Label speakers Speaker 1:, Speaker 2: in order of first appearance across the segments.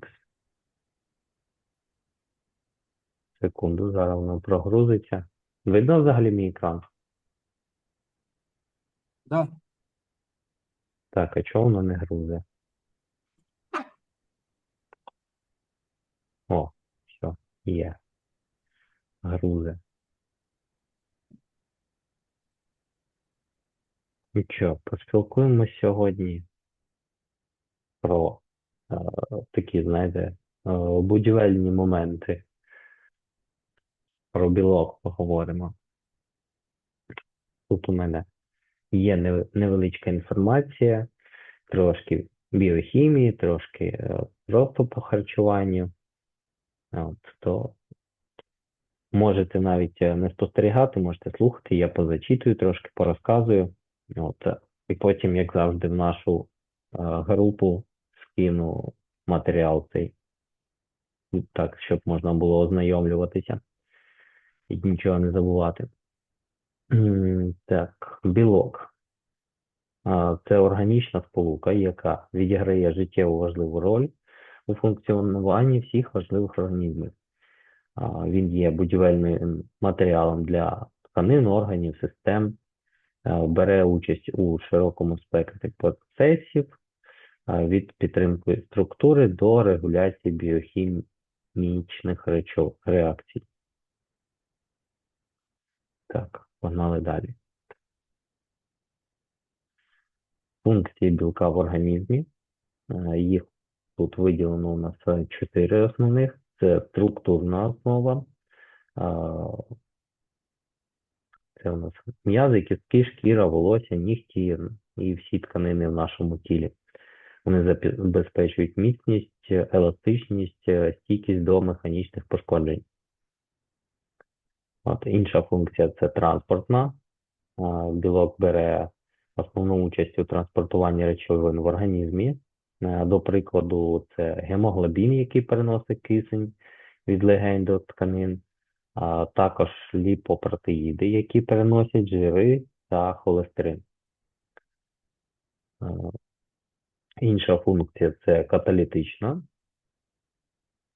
Speaker 1: Х. Секунду, зараз воно прогрузиться. Видно взагалі мій екран?
Speaker 2: Да.
Speaker 1: Так, а чого воно не грузе? О, все, є. Грузе. Ну що, поспілкуємось сьогодні про такі, знаєте, е, будівельні моменти. Про білок поговоримо. Тут у мене є невеличка інформація, трошки біохімії, трошки е, просто по харчуванню. От, то можете навіть е, не спостерігати, можете слухати, я позачитую, трошки порозказую. От, е, і потім, як завжди, в нашу е, групу скину матеріал цей, так, щоб можна було ознайомлюватися і нічого не забувати. Так, білок. Це органічна сполука, яка відіграє життєво важливу роль у функціонуванні всіх важливих організмів. Він є будівельним матеріалом для тканин, органів, систем, е, бере участь у широкому спектрі процесів від підтримки структури до регуляції біохімічних речов, реакцій. Так, погнали далі. Функції білка в організмі. Їх тут виділено у нас е, чотири основних. Це структурна основа. Це у нас м'язи, кістки, шкіра, волосся, нігті і всі тканини в нашому тілі. Вони забезпечують міцність, еластичність, е, стійкість до механічних пошкоджень. От інша функція це транспортна. Білок бере основну участь у транспортуванні речовин в організмі. Е, До прикладу, це гемоглобін, який переносить кисень від легень до тканин, а також ліпопротеїди, які переносять жири та холестерин. Е, Інша функція це каталітична.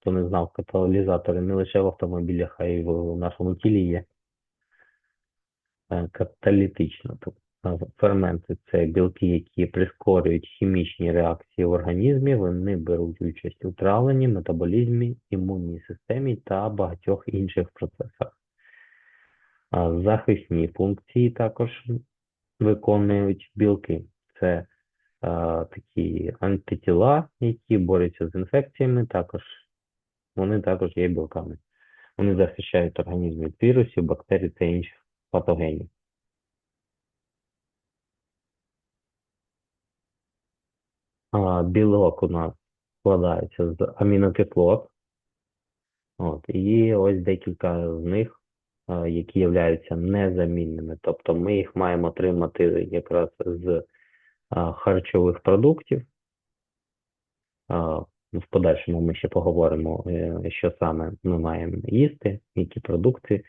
Speaker 1: Хто не знав, каталізатори не лише в автомобілях, а й в нашому тілі є. Е, Каталітична. Тобто е, ферменти це білки, які прискорюють хімічні реакції в організмі. Вони беруть участь у травленні, метаболізмі, імунній системі та багатьох інших процесах. Захисні функції також виконують білки. Це е, такі антитіла, які борються з інфекціями, також вони також є білками. Вони захищають організм від вірусів, бактерій та інших патогенів. Білок у нас складається з амінокислот. От, і ось декілька з них, які являються незамінними. Тобто ми їх маємо отримати якраз з харчових продуктів. В подальшому ми ще поговоримо, е, що саме ми маємо їсти, які продукти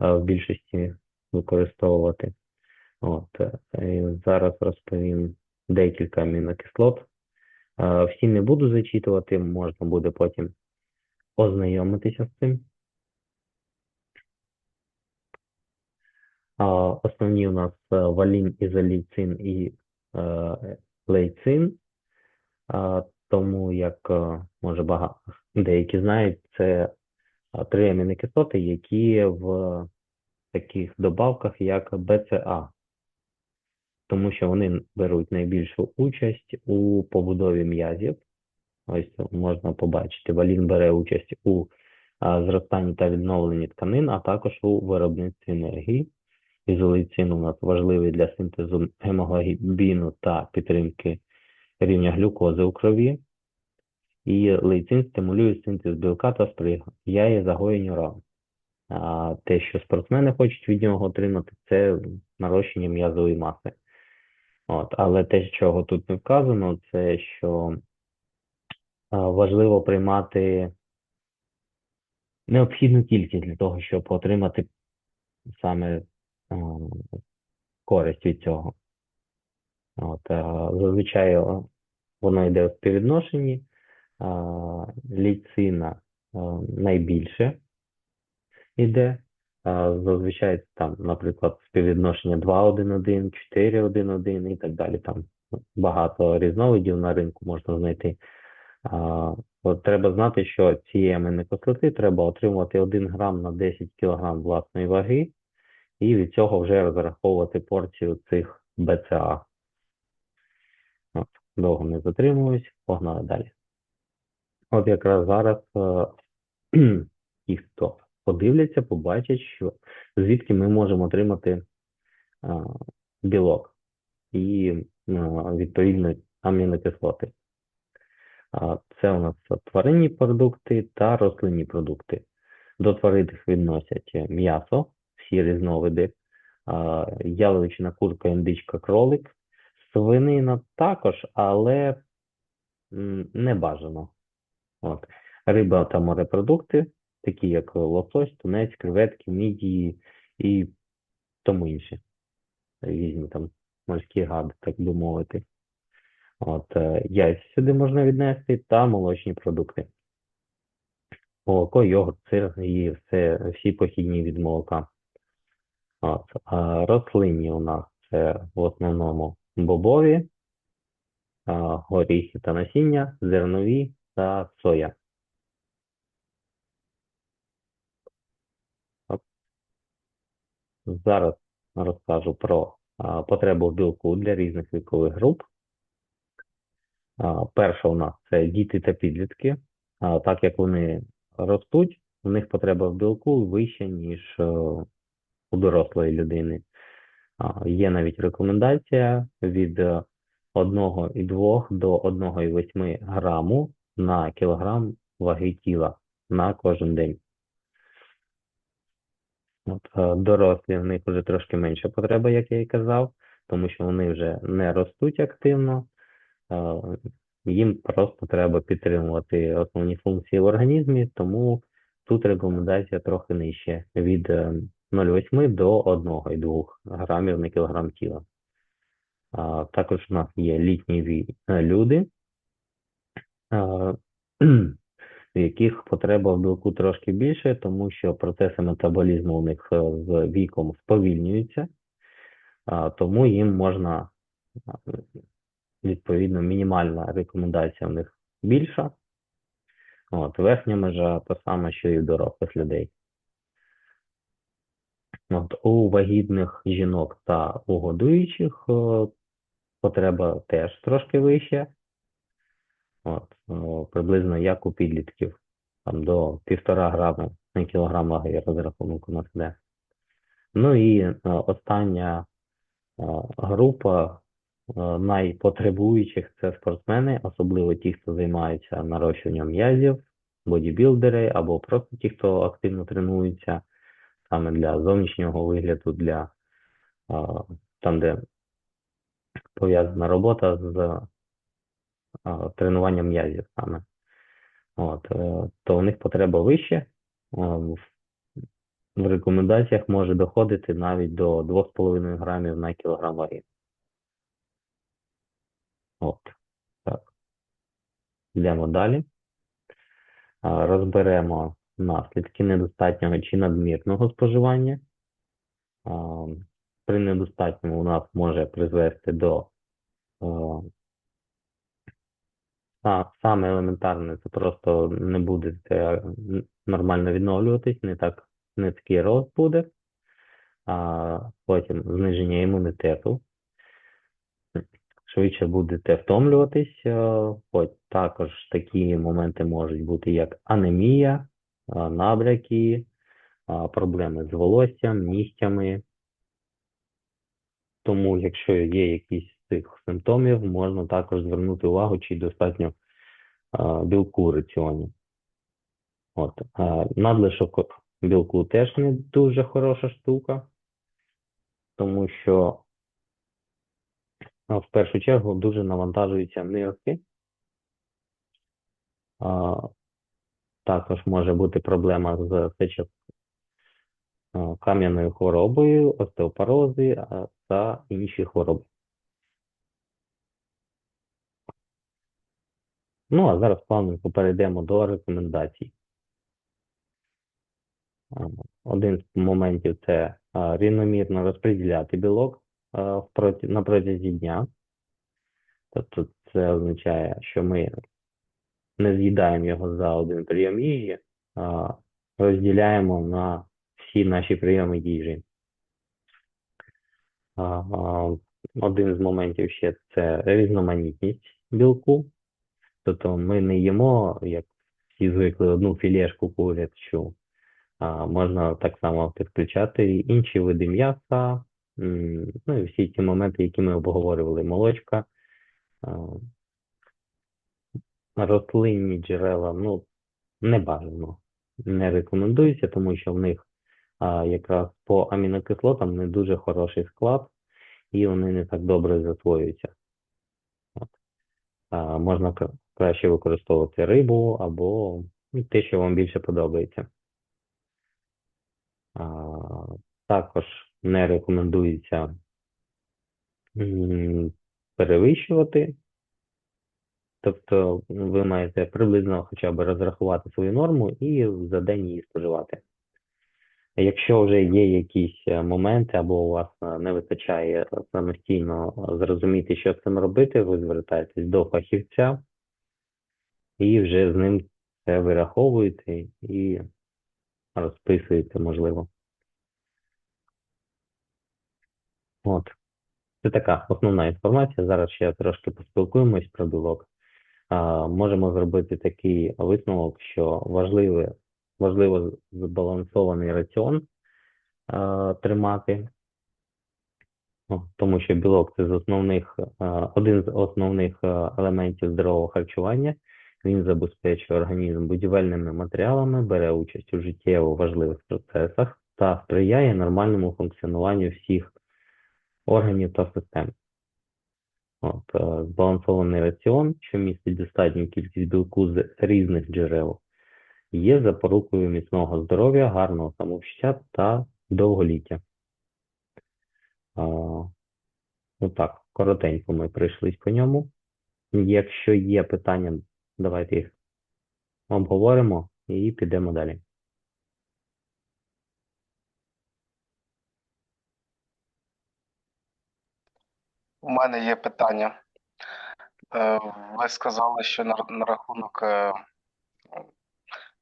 Speaker 1: в більшості використовувати. От, е, зараз розповім декілька амінокислот. Всі не буду зачитувати, можна буде потім ознайомитися з цим. Основні у нас е, валін, ізоліцин і лейцин. Тому, як е, може багато деякі знають, це три амінокислоти, які в таких добавках, як БЦА тому що вони беруть найбільшу участь у побудові м'язів. Ось можна побачити, валін бере участь у зростанні та відновленні тканин, а також у виробництві енергії. Ізолейцин у нас важливий для синтезу гемоглобіну та підтримки рівня глюкози у крові. І лейцин стимулює синтез білка та сприяє загоєнню ран. А те, що спортсмени хочуть від нього отримати, це нарощення м'язової маси. От, але те, чого тут не вказано, це що важливо приймати необхідну кількість для того, щоб отримати саме користь від цього. От, зазвичай воно йде у співвідношенні ліцина найбільше йде. Зазвичай там, наприклад, співвідношення 2-1-1, 4-1-1 і так далі. Там багато різновидів на ринку можна знайти. От треба знати, що цієї амінокислоти треба отримувати 1 грам на 10 кг власної ваги, і від цього вже розраховувати порцію цих БЦА. От, довго не затримуюсь, погнали далі. От якраз зараз е, ті, хто подивляться, побачать, що звідки ми можемо отримати е, білок і е, відповідно амінокислоти. Це у нас тваринні продукти та рослинні продукти. До тваринних відносять м'ясо, всі різновиди, яловичина, курка, індичка, кролик, свинина також, але не бажано. От. Риба та морепродукти, такі як лосось, тунець, креветки, мідії і тому інше. Різні там морські гади, так би мовити. От, е, яйця сюди можна віднести та молочні продукти. Молоко, йогурт, сир і все, всі похідні від молока. От, а рослинні у нас це в основному бобові, горіхи та насіння, зернові та соя. От. Зараз розкажу про потребу в білку для різних вікових груп. Перша у нас це діти та підлітки. Так як вони ростуть, у них потреба в білку вища, ніж е, у дорослої людини. Є навіть рекомендація від 1,2 до 1,8 граму на кілограм ваги тіла на кожен день. От, е, Дорослі в них вже трошки менша потреба, як я і казав, тому що вони вже не ростуть активно, е, їм просто треба підтримувати основні функції в організмі, тому тут рекомендація трохи нижче від 0,8 до 1,2 грамів на кілограм тіла. А, Також у нас є літні е, люди, в яких потреба в білку трошки більше, тому що процеси метаболізму у них е, з віком сповільнюються, тому їм можна відповідно, мінімальна рекомендація в них більша. От, Верхня межа та сама, що і в дорослих людей. От, У вагітних жінок та у годуючих потреба теж трошки вища. От, Приблизно як у підлітків, там до 1,5 грами на кілограм ваги розрахунок у нас йде. Ну і остання група Е, найпотребуючих це спортсмени, особливо ті, хто займаються нарощуванням м'язів, бодібілдери або просто ті, хто активно тренується саме для зовнішнього вигляду, для е, там, де пов'язана робота з е, тренуванням м'язів саме. От, То у них потреба вище. В рекомендаціях може доходити навіть до 2,5 грамів на кілограм ваги. От. Так. Йдемо далі. Розберемо наслідки недостатнього чи надмірного споживання. При недостатньому у нас може призвести до саме елементарне, це просто не буде нормально відновлюватись, не так не такий рост буде, а потім зниження імунітету швидше будете втомлюватись. Хоч також такі моменти можуть бути, як анемія, набряки, проблеми з волоссям, нігтями. Тому, якщо є якісь з цих симптомів, можна також звернути увагу, чи достатньо білку в раціоні. От. Надлишок білку теж не дуже хороша штука, тому що в першу чергу дуже навантажуються нирки. Також може бути проблема з кам'яною хворобою, остеопорози та інші хвороби. Ну, а зараз плавненько перейдемо до рекомендацій. Один з моментів це рівномірно розподіляти білок на протязі дня. Тобто це означає, що ми не з'їдаємо його за один прийом їжі, а розділяємо на всі наші прийоми їжі. Один з моментів ще це різноманітність білку. Тобто ми не їмо, як всі звикли, одну філешку курячу. А, можна так само підключати інші види м'яса, ну і всі ті моменти, які ми обговорювали, молочка, рослинні джерела, ну, не бажано, не рекомендується, тому що в них а, якраз по амінокислотам не дуже хороший склад, і вони не так добре засвоюються. От. А, можна краще використовувати рибу або ну, те, що вам більше подобається. А, також не рекомендується перевищувати. Тобто ви маєте приблизно хоча б розрахувати свою норму і за день її споживати. Якщо вже є якісь е, моменти або у вас е, не вистачає самостійно зрозуміти, що з цим робити, ви звертаєтесь до фахівця і вже з ним це вираховуєте і розписуєте, можливо. От. Це така основна інформація. Зараз ще трошки поспілкуємось про білок. Можемо зробити такий висновок, що важливе, важливо збалансований раціон тримати, тому що білок це з основних, один з основних елементів здорового харчування. Він забезпечує організм будівельними матеріалами, бере участь у життєво важливих процесах та сприяє нормальному функціонуванню всіх органів та систем. От, е, збалансований раціон, що містить достатню кількість білку з різних джерел, є запорукою міцного здоров'я, гарного самопочуття та довголіття. А, ну так, коротенько ми пройшлись по ньому. Якщо є питання, давайте їх обговоримо і підемо далі.
Speaker 2: У мене є питання. Е, Ви сказали, що на, на рахунок е,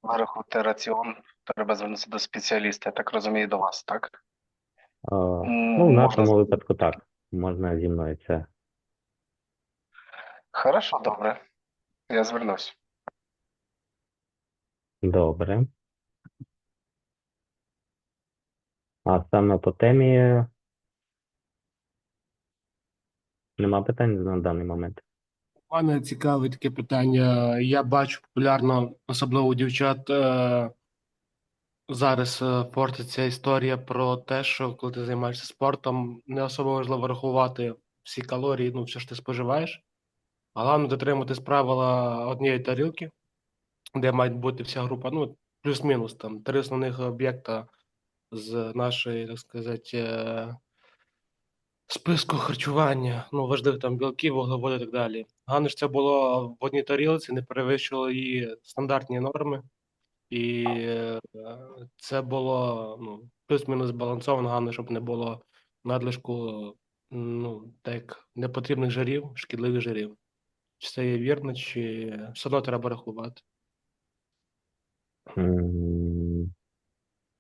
Speaker 2: вирахувати раціон треба звернутися до спеціаліста, я так розумію, до вас, так?
Speaker 1: А, ну, в нашому
Speaker 2: з-
Speaker 1: випадку так. Можна зі мною це.
Speaker 2: Хорошо, добре. Я звернусь.
Speaker 1: Добре. А саме по темі нема питань на даний момент.
Speaker 3: Мене цікавить таке питання. Я бачу популярно, особливо у дівчат, е, зараз е, портиться історія про те, що коли ти займаєшся спортом, не особо важливо рахувати всі калорії, ну, все ж ти споживаєш. Головне дотримуватись правила однієї тарілки, де має бути вся група, ну, плюс-мінус там три основних об'єкта з нашої, так сказати, е, списку харчування, ну, важливих там білків, вуглеводи і так далі. Головне, щоб це було в одній тарілці, не перевищувало її стандартні норми. І е, це було ну, плюс-мінус збалансовано, головне, щоб не було надлишку ну, так, непотрібних жирів, шкідливих жирів. Чи це є вірно, чи все одно треба рахувати?
Speaker 1: М,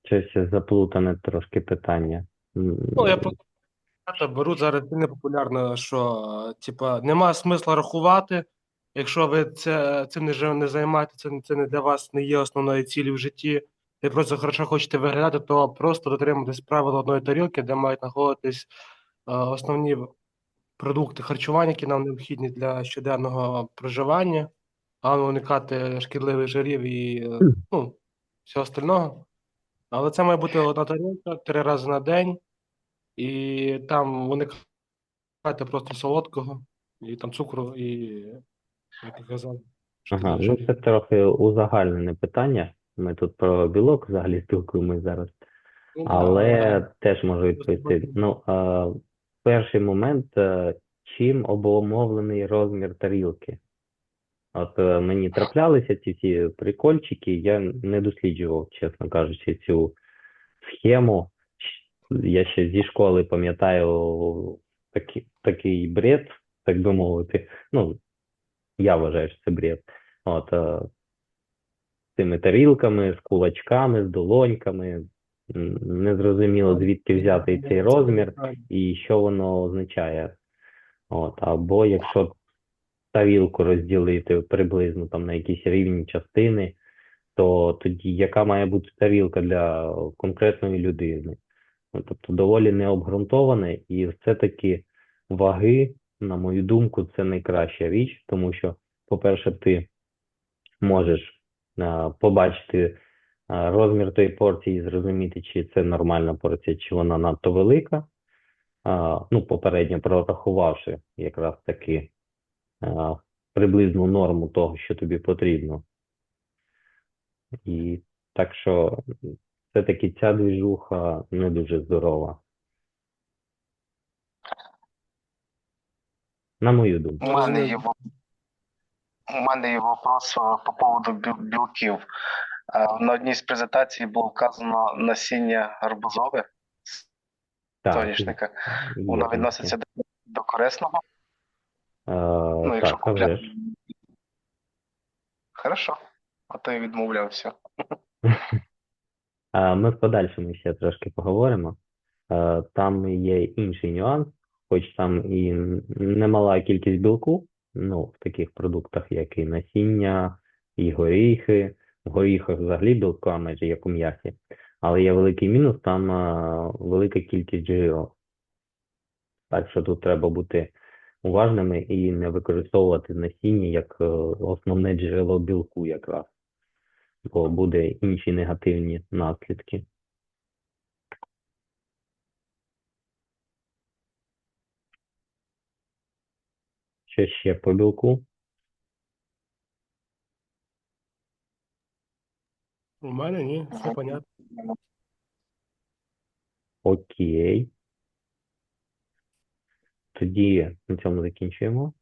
Speaker 1: Щось заплутане трошки питання.
Speaker 3: Ну, я просто беруть зараз не популярно, що типа нема смисла рахувати. Якщо ви це, цим не, не займаєтеся, це, це не для вас не є основною цілі в житті. Ви просто хорошо хочете виглядати, то просто дотримуйтесь правил одної тарілки, де мають знаходитись е, основні продукти харчування, які нам необхідні для щоденного проживання, а не уникати шкідливих жирів і е, ну, всього остального. Але це має бути одна тарілка три рази на день. І там уникати просто солодкого, і там цукру, і, як я казав,
Speaker 1: Ага, ну це трохи узагальнене питання. Ми тут про білок взагалі спілкуємось зараз.
Speaker 3: Ну,
Speaker 1: Але теж можу відповісти. Ну, е, перший момент, е, чим обумовлений розмір тарілки? От е, мені траплялися ці всі прикольчики, я не досліджував, чесно кажучи, цю схему. Я ще зі школи пам'ятаю такий, такий бред, так би мовити. Ну, я вважаю, що це бред. От, е, з цими тарілками, з кулачками, з долоньками. Незрозуміло, звідки взяти цей розмір і що воно означає. От, або якщо тарілку розділити приблизно там на якісь рівні частини, то тоді яка має бути тарілка для конкретної людини? Тобто доволі необґрунтоване, і все-таки ваги, на мою думку, це найкраща річ, тому що, по-перше, ти можеш а, побачити а, розмір тої порції зрозуміти, чи це нормальна порція, чи вона надто велика. А, ну, попередньо прорахувавши якраз таки приблизну норму того, що тобі потрібно. І так що все-таки ця двіжуха не дуже здорова. На мою думку.
Speaker 2: У мене є у мене є вопрос е, по поводу білків. Е, На одній з презентацій було вказано насіння гарбузове соняшника. Воно відноситься до, до корисного.
Speaker 1: Е,
Speaker 2: Ну, якщо
Speaker 1: так, а
Speaker 2: купляти. Хорошо. А то я відмовлявся.
Speaker 1: Ми в подальшому ще трошки поговоримо. Е, Там є інший нюанс, хоч там і немала кількість білку, ну, в таких продуктах, як і насіння, і горіхи. В горіхах взагалі білка майже як у м'ясі, але є великий мінус, там е, велика кількість жиру. Так що тут треба бути уважними і не використовувати насіння як е, основне джерело білку якраз, бо буде інші негативні наслідки. Що ще по білку?
Speaker 3: У мене ні, все понятно.
Speaker 1: Окей. Тоді на цьому закінчуємо.